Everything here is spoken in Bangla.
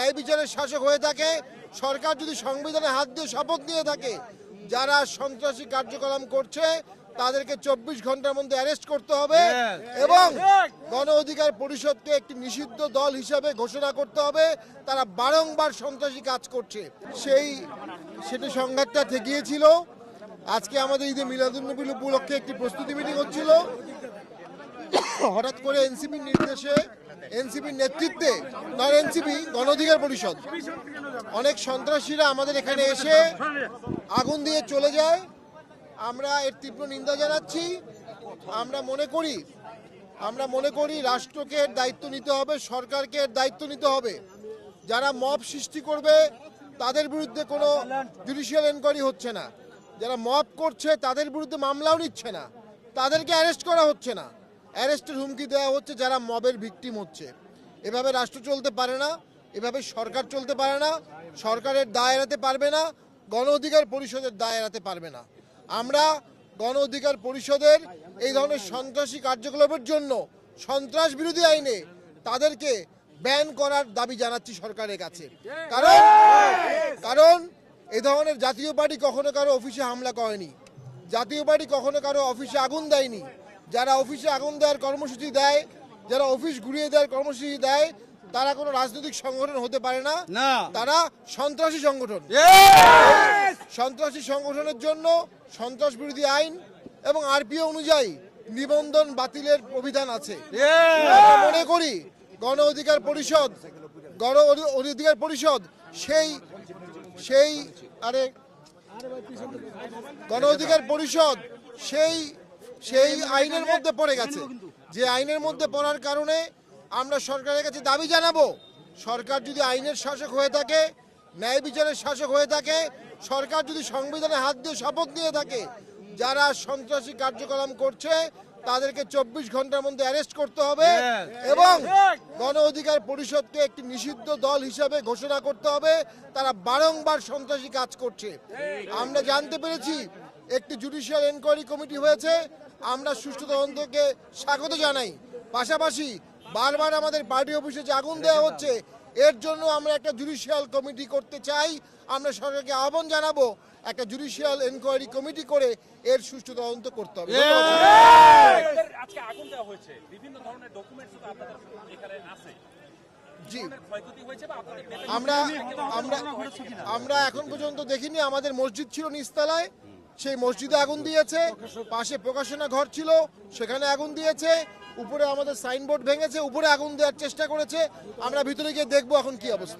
ন্যায় বিচারের শাসক হয়ে থাকে। সরকার যদি সংবিধানে হাত দিয়ে শপথ নিয়ে থাকে যারা সন্ত্রাসী কার্যক্রম করছে তাদেরকে চব্বিশ ঘণ্টার মধ্যে অ্যারেস্ট করতে হবে এবং গণ অধিকার পরিষদকে একটি নিষিদ্ধ দল হিসাবে ঘোষণা করতে হবে। তারা বারংবার সন্ত্রাসী কাজ করছে। সেই সেটা সংঘাতটা ঠেকিয়েছিল। আজকে আমাদের ঈদে মিলাদুন্নবী উপলক্ষে একটি প্রস্তুতি মিটিং হচ্ছিল। হঠাৎ করে এনসিপির নির্দেশে এনসিপির নেতৃত্বে নয় এনসিপি গণ অধিকার পরিষদ। অনেক সন্ত্রাসীরা আমাদের এখানে এসে আগুন দিয়ে চলে যায়। আমরা এর তীব্র নিন্দা জানাচ্ছি। আমরা মনে করি, আমরা মনে করি রাষ্ট্রকে দায়িত্ব নিতে হবে, সরকারকে দায়িত্ব নিতে হবে। যারা মব সৃষ্টি করবে, তাদের বিরুদ্ধে কোনো জুডিশিয়াল এনকোয়ারি হচ্ছে না। যারা মব করছে, তাদের বিরুদ্ধে মামলাও নিচ্ছে না। তাদেরকে অ্যারেস্ট করা হচ্ছে না। অ্যারেস্টের হুমকি দেওয়া হচ্ছে, যারা মবের ভিকটিম হচ্ছে। এভাবে রাষ্ট্র চলতে পারে না, এভাবে সরকার চলতে পারে না, সরকারের দায় এড়াতে পারবে না, গণ অধিকার পরিষদের দায় এড়াতে পারবে না। আমরা গণ অধিকার পরিষদের এই ধরনের সন্ত্রাসী কার্যকলাপের জন্য সন্ত্রাস বিরোধী আইনে তাদেরকে ব্যান করার দাবি জানাচ্ছি সরকারের কাছে। কারণ কারণ এই ধরনের জাতীয় পার্টি কখনো কারও অফিসে হামলা করেনি। জাতীয় পার্টি কখনো কারও অফিসে আগুন দেয়নি। যারা অফিসে আগুন দেওয়ার কর্মসূচি দেয় যারা অফিস ঘুরিয়ে দেওয়ার কর্মসূচি দেয় তারা কোনো রাজনৈতিক সংগঠন হতে পারে না। না। তারা সন্ত্রাসী সংগঠন। সন্ত্রাসী সংগঠনের জন্য সন্ত্রাস বিরোধী আইন এবং আরপিও অনুযায়ী নিবন্ধন বাতিলের অভিধান আছে। মনে করি গণ অধিকার পরিষদ গণ অধি- অধিকার পরিষদ সেই সেই আরে গণ অধিকার পরিষদ সেই সেই আইনের মধ্যে পড়ে গেছে। যে আইনের মধ্যে পড়ার কারণে আমরা সরকারের কাছে দাবি জানাব সরকার যদি আইনের শাসক হয়ে থাকে ন্যায় বিচারের শাসক হয়ে থাকে সরকার যদি সংবিধানে হাত দিয়ে শপথ নিয়ে থাকে যারা সন্ত্রাসী কার্যক্রম করছে তাদেরকে চব্বিশ ঘণ্টার মধ্যে অ্যারেস্ট করতে হবে এবং গণ অধিকার পরিষদকে একটি নিষিদ্ধ দল হিসাবে ঘোষণা করতে হবে। তারা বারংবার সন্ত্রাসী কাজ করছে। আমরা জানতে পেরেছি একটি জুডিশিয়াল এনকোয়ারি কমিটি হয়েছে আমরা সুষ্ঠু তদন্তকে স্বাগত জানাই। পাশাপাশি বারবার আমাদের পার্টি অফিসে যে আগুন দেওয়া হচ্ছে এর জন্য আমরা একটা জুডিশিয়াল কমিটি করতে চাই। আমরা সরকারকে আহ্বান জানাব একটা জুডিশিয়াল এনকোয়ারি কমিটি করে এর সুষ্ঠু তদন্ত করতে হবে। আজকে আগুন দেওয়া হয়েছে। বিভিন্ন ধরনের ডকুমেন্টস আপনাদের এখানে আছে। জি। ক্ষয়ক্ষতি হয়েছে বা আপনাদের নেতা- আমরা আমরা আমরা এখন পর্যন্ত দেখিনি। আমাদের মসজিদ ছিল নিস্তালায় সেই মসজিদে আগুন দিয়েছে, পাশে প্রকাশনা ঘর ছিল, সেখানে আগুন দিয়েছে, উপরে আমাদের সাইনবোর্ড ভেঙেছে, উপরে আগুন দেওয়ার চেষ্টা করেছে, আমরা ভিতরে গিয়ে দেখব এখন কি অবস্থা।